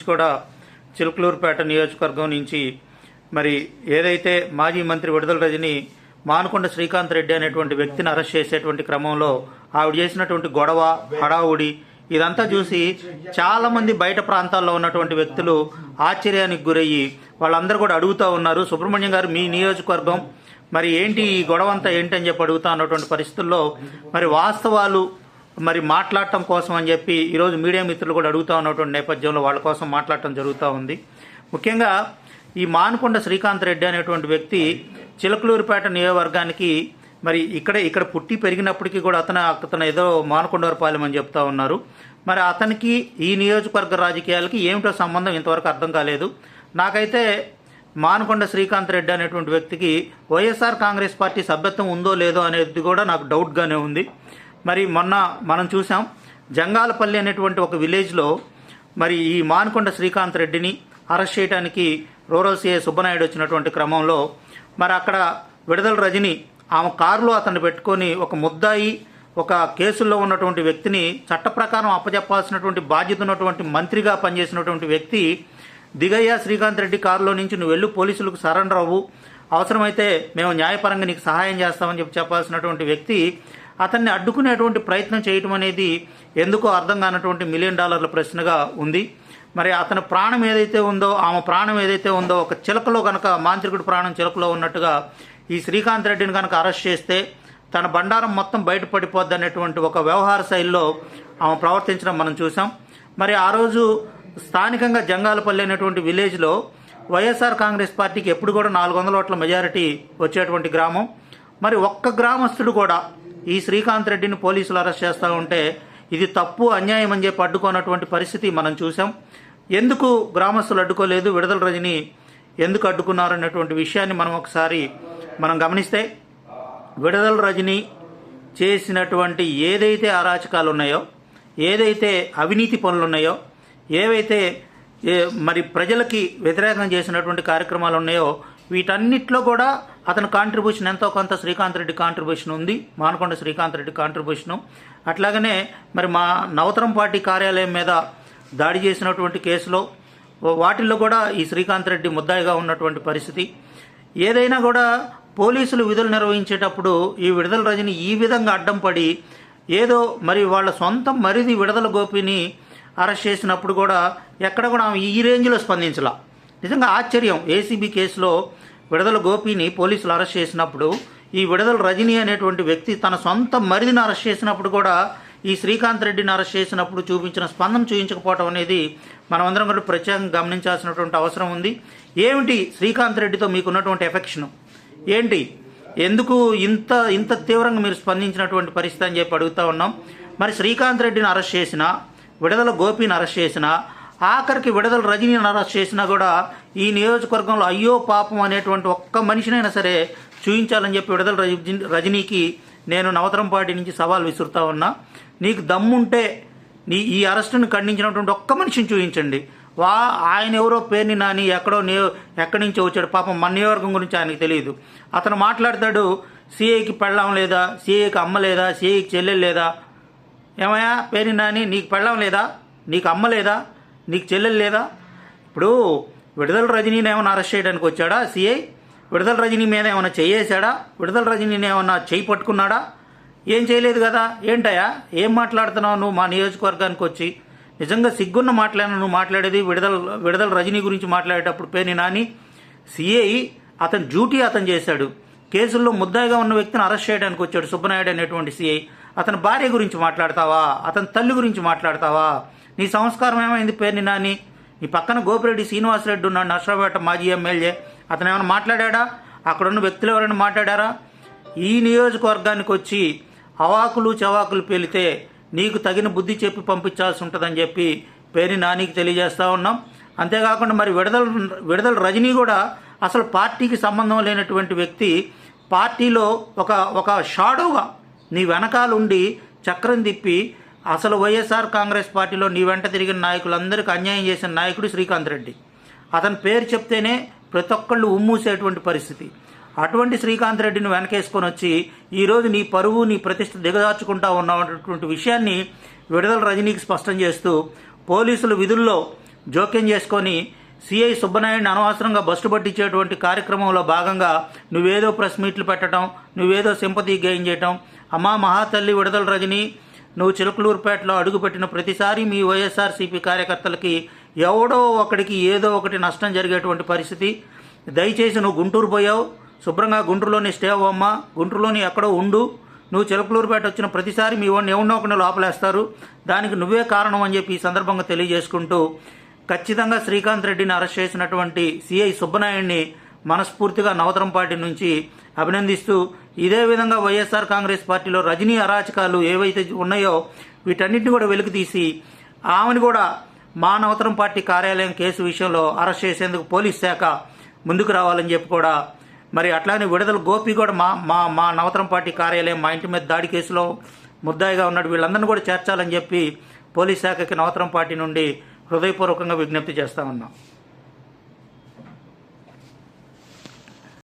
కూడా చిలుకలూరుపేట నియోజకవర్గం నుంచి మరి ఏదైతే మాజీ మంత్రి విడుదల రజని మానుకొండ శ్రీకాంత్ రెడ్డి అనేటువంటి వ్యక్తిని అరెస్ట్ చేసేటువంటి క్రమంలో ఆవిడ చేసినటువంటి గొడవ హడావుడి ఇదంతా చూసి చాలా మంది బయట ప్రాంతాల్లో ఉన్నటువంటి వ్యక్తులు ఆశ్చర్యానికి గురయ్యి వాళ్ళందరూ కూడా అడుగుతూ ఉన్నారు సుబ్రహ్మణ్యం గారు మీ నియోజకవర్గం మరి ఏంటి ఈ గొడవ అంతా ఏంటి అని చెప్పి అడుగుతా ఉన్నటువంటి పరిస్థితుల్లో మరి వాస్తవాలు మరి మాట్లాడటం కోసం అని చెప్పి ఈరోజు మీడియా మిత్రులు కూడా అడుగుతా ఉన్నటువంటి నేపథ్యంలో వాళ్ళ కోసం మాట్లాడటం జరుగుతూ ఉంది. ముఖ్యంగా ఈ మానుకొండ శ్రీకాంత్ రెడ్డి అనేటువంటి వ్యక్తి చిలకలూరిపేట నియోజకవర్గానికి మరి ఇక్కడ ఇక్కడ పుట్టి పెరిగినప్పటికీ కూడా అతను అతను ఏదో మానుకొండవరపాలెం అని చెప్తా ఉన్నారు. మరి అతనికి ఈ నియోజకవర్గ రాజకీయాలకి ఏమిటో సంబంధం ఇంతవరకు అర్థం కాలేదు. నాకైతే మానుకొండ శ్రీకాంత్ రెడ్డి అనేటువంటి వ్యక్తికి వైఎస్ఆర్ కాంగ్రెస్ పార్టీ సభ్యత్వం ఉందో లేదో అనేది కూడా నాకు డౌట్గానే ఉంది. మరి మొన్న మనం చూసాం జంగాలపల్లి అనేటువంటి ఒక విలేజ్లో మరి ఈ మానకొండ శ్రీకాంత్ రెడ్డిని అరెస్ట్ చేయడానికి రూరల్ సిఐ సుబ్బనాయుడు వచ్చినటువంటి క్రమంలో మరి అక్కడ విడుదల రజని ఆమె కారులో అతన్ని పెట్టుకొని ఒక ముద్దాయి ఒక కేసుల్లో ఉన్నటువంటి వ్యక్తిని చట్ట ప్రకారం అప్పచెప్పాల్సినటువంటి బాధ్యత ఉన్నటువంటి మంత్రిగా పనిచేసినటువంటి వ్యక్తి దిగయ్య శ్రీకాంత్ రెడ్డి కారులో నుంచి నువ్వు వెళ్ళు పోలీసులకు సరెండర్ అవ్వు అవసరమైతే మేము న్యాయపరంగా నీకు సహాయం చేస్తామని చెప్పి చెప్పాల్సినటువంటి వ్యక్తి అతన్ని అడ్డుకునేటువంటి ప్రయత్నం చేయటం అనేది ఎందుకో అర్థం కానటువంటి మిలియన్ డాలర్ల ప్రశ్నగా ఉంది. మరి అతని ప్రాణం ఏదైతే ఉందో ఆమె ప్రాణం ఏదైతే ఉందో ఒక చిలకలో కనుక మాంత్రికుడి ప్రాణం చిలకలో ఉన్నట్టుగా ఈ శ్రీకాంత్ రెడ్డిని కనుక అరెస్ట్ చేస్తే తన బండారం మొత్తం బయటపడిపోద్ది అనేటువంటి ఒక వ్యవహార శైలిలో ఆమె ప్రవర్తించడం మనం చూసాం. మరి ఆ రోజు స్థానికంగా జంగాలపల్లి అనేటువంటి విలేజ్లో వైఎస్ఆర్ కాంగ్రెస్ పార్టీకి ఎప్పుడు కూడా నాలుగు వందల ఓట్ల మెజారిటీ వచ్చేటువంటి గ్రామం. మరి ఒక్క గ్రామస్తుడు కూడా ఈ శ్రీకాంత్ రెడ్డిని పోలీసులు అరెస్ట్ చేస్తూ ఉంటే ఇది తప్పు అన్యాయం అని చెప్పి అడ్డుకోనటువంటి పరిస్థితి మనం చూసాం ఎందుకు గ్రామస్తులు అడ్డుకోలేదు విడుదల రజని ఎందుకు అడ్డుకున్నారు అనేటువంటి విషయాన్ని మనం ఒకసారి మనం గమనిస్తే విడుదల రజని చేసినటువంటి ఏదైతే అరాచకాలు ఉన్నాయో ఏదైతే అవినీతి పనులు ఉన్నాయో ఏవైతే మరి ప్రజలకి వ్యతిరేకం చేసినటువంటి కార్యక్రమాలు ఉన్నాయో వీటన్నిటిలో కూడా అతని కాంట్రిబ్యూషన్ ఎంతో కొంత శ్రీకాంత్ రెడ్డి కాంట్రిబ్యూషన్ ఉంది మానకొండ శ్రీకాంత్ రెడ్డి కాంట్రిబ్యూషను అట్లాగనే మరి మా నవతరం పార్టీ కార్యాలయం మీద దాడి చేసినటువంటి కేసులో వాటిల్లో కూడా ఈ శ్రీకాంత్ రెడ్డి ముద్దాయిగా ఉన్నటువంటి పరిస్థితి. ఏదైనా కూడా పోలీసులు విధులు నిర్వహించేటప్పుడు ఈ విడుదల రజని ఈ విధంగా అడ్డం పడి ఏదో మరి వాళ్ళ సొంత మరిది విడుదల గోపిని అరెస్ట్ చేసినప్పుడు కూడా ఎక్కడ కూడా ఈ రేంజ్లో స్పందించలా. నిజంగా ఆశ్చర్యం. ఏసీబీ కేసులో విడుదల గోపిని పోలీసులు అరెస్ట్ చేసినప్పుడు ఈ విడుదల రజని అనేటువంటి వ్యక్తి తన సొంత మరిదిని అరెస్ట్ చేసినప్పుడు కూడా ఈ శ్రీకాంత్ రెడ్డిని అరెస్ట్ చేసినప్పుడు చూపించిన స్పందన చూపించకపోవడం అనేది మనమందరం కూడా ప్రత్యేకంగా గమనించాల్సినటువంటి అవసరం ఉంది. ఏమిటి శ్రీకాంత్ రెడ్డితో మీకున్నటువంటి ఎఫెక్షన్? ఏంటి? ఎందుకు ఇంత ఇంత తీవ్రంగా మీరు స్పందించినటువంటి పరిస్థితి అని చెప్పి అడుగుతా ఉన్నాం. మరి శ్రీకాంత్ రెడ్డిని అరెస్ట్ చేసినా విడుదల గోపిని అరెస్ట్ చేసినా ఆఖరికి విడుదల రజనీని అరెస్ట్ చేసినా కూడా ఈ నియోజకవర్గంలో అయ్యో పాపం అనేటువంటి ఒక్క మనిషినైనా సరే చూపించాలని చెప్పి విడుదల రజనీకి నేను నవతరం నుంచి సవాల్ విసురుతా ఉన్నా. నీకు దమ్ముంటే నీ ఈ అరెస్టును ఖండించినటువంటి ఒక్క మనిషిని చూపించండి వా ఆయన ఎవరో పేరుని నాని ఎక్కడో నే ఎక్కడి నుంచి వచ్చాడు. పాపం మన నియోజకవర్గం గురించి ఆయనకు తెలియదు. అతను మాట్లాడతాడు సిఐకి పెళ్ళం లేదా సిఐకి అమ్మ లేదా సిఐకి చెల్లెలు లేదా ఏమయ్యా? పేరు నాని నీకు పెళ్ళం లేదా? నీకు అమ్మ లేదా? నీకు చెల్లెలు లేదా? ఇప్పుడు విడుదల రజనీని ఏమైనా అరెస్ట్ చేయడానికి వచ్చాడా? సిఐ? విడుదల రజనీ మీద ఏమైనా చేయేశాడా? విడుదల రజనీని ఏమైనా చేయి పట్టుకున్నాడా? ఏం చేయలేదు కదా? ఏంటయ్యా? ఏం మాట్లాడుతున్నావు నువ్వు మా నియోజకవర్గానికి వచ్చి? నిజంగా సిగ్గున్న మాట్లాడిన నువ్వు మాట్లాడేది విడుదల విడుదల రజనీ గురించి మాట్లాడేటప్పుడు పేరు నాని సిఐ అతను డ్యూటీ అతను చేశాడు. కేసుల్లో ముద్దాయిగా ఉన్న వ్యక్తిని అరెస్ట్ చేయడానికి వచ్చాడు సుబ్బనాయుడు అనేటువంటి సిఐ. అతని భార్య గురించి మాట్లాడతావా? అతని తల్లి గురించి మాట్లాడతావా? నీ సంస్కారం ఏమైంది పేరుని నాని? నీ పక్కన గోపిరెడ్డి శ్రీనివాసరెడ్డి ఉన్నాడు నర్సరావుపేట మాజీ ఎమ్మెల్యే. అతను ఏమైనా మాట్లాడా అక్కడ ఉన్న వ్యక్తులు ఎవరైనా మాట్లాడారా? ఈ నియోజకవర్గానికి వచ్చి అవాకులు చవాకులు పేలితే నీకు తగిన బుద్ధి చెప్పి పంపించాల్సి ఉంటుందని చెప్పి పేరు నానికి తెలియజేస్తా ఉన్నాం. అంతేకాకుండా మరి విడుదల విడుదల రజనీ కూడా అసలు పార్టీకి సంబంధం లేనటువంటి వ్యక్తి పార్టీలో ఒక ఒక షాడోగా నీ వెనకాలుండి చక్రం తిప్పి అసలు వైఎస్ఆర్ కాంగ్రెస్ పార్టీలో నీ వెంట తిరిగిన నాయకులందరికీ అన్యాయం చేసిన నాయకుడు శ్రీకాంత్ రెడ్డి. అతని పేరు చెప్తేనే ప్రతి ఒక్కళ్ళు ఉమ్మూసేటువంటి పరిస్థితి. అటువంటి శ్రీకాంత్ రెడ్డిని వెనకేసుకొని వచ్చి ఈరోజు నీ పరువు నీ ప్రతిష్ట దిగదార్చుకుంటా ఉన్నటువంటి విషయాన్ని విడుదల రజనీకి స్పష్టం చేస్తూ పోలీసులు విధుల్లో జోక్యం చేసుకొని సిఐ సుబ్బనాయుడిని అనవసరంగా బస్సు పట్టించేటువంటి కార్యక్రమంలో భాగంగా నువ్వేదో ప్రెస్ మీట్లు పెట్టడం నువ్వేదో సింపతి గెయిన్ చేయటం అమ్మా మహాతల్లి విడుదల రజని నువ్వు చిలకలూరుపేటలో అడుగుపెట్టిన ప్రతిసారి మీ వైఎస్ఆర్సీపీ కార్యకర్తలకి ఎవడో ఒకడికి ఏదో ఒకటి నష్టం జరిగేటువంటి పరిస్థితి. దయచేసి నువ్వు గుంటూరు పోయావు. శుభ్రంగా గుంటూరులోని స్టే అవ్వమ్మా గుంటూరులోని ఎక్కడో ఉండు. నువ్వు చిలకలూరుపేట వచ్చిన ప్రతిసారి మీ వాడిని ఎవడో ఒకడిని లోపలేస్తారు. దానికి నువ్వే కారణం అని చెప్పి ఈ సందర్భంగా తెలియజేసుకుంటూ ఖచ్చితంగా శ్రీకాంత్ రెడ్డిని అరెస్ట్ చేసినటువంటి సిఐ సుబ్బనాయుడిని మనస్ఫూర్తిగా నవతరం పార్టీ నుంచి అభినందిస్తూ ఇదే విధంగా వైఎస్ఆర్ కాంగ్రెస్ పార్టీలో రజనీ అరాచకాలు ఏవైతే ఉన్నాయో వీటన్నిటిని కూడా వెలికి తీసి ఆమెను కూడా మా నవతరం పార్టీ కార్యాలయం కేసు విషయంలో అరెస్ట్ చేసేందుకు పోలీస్ శాఖ ముందుకు రావాలని చెప్పి కూడా మరి అట్లానే విడుదల గోపి కూడా మా మా మా నవతరం పార్టీ కార్యాలయం మా ఇంటి మీద దాడి కేసులో ముద్దాయిగా ఉన్నాడు. వీళ్ళందరినీ కూడా చేర్చాలని చెప్పి పోలీస్ శాఖకి నవతరం పార్టీ నుండి హృదయపూర్వకంగా విజ్ఞప్తి చేస్తా ఉన్నాం.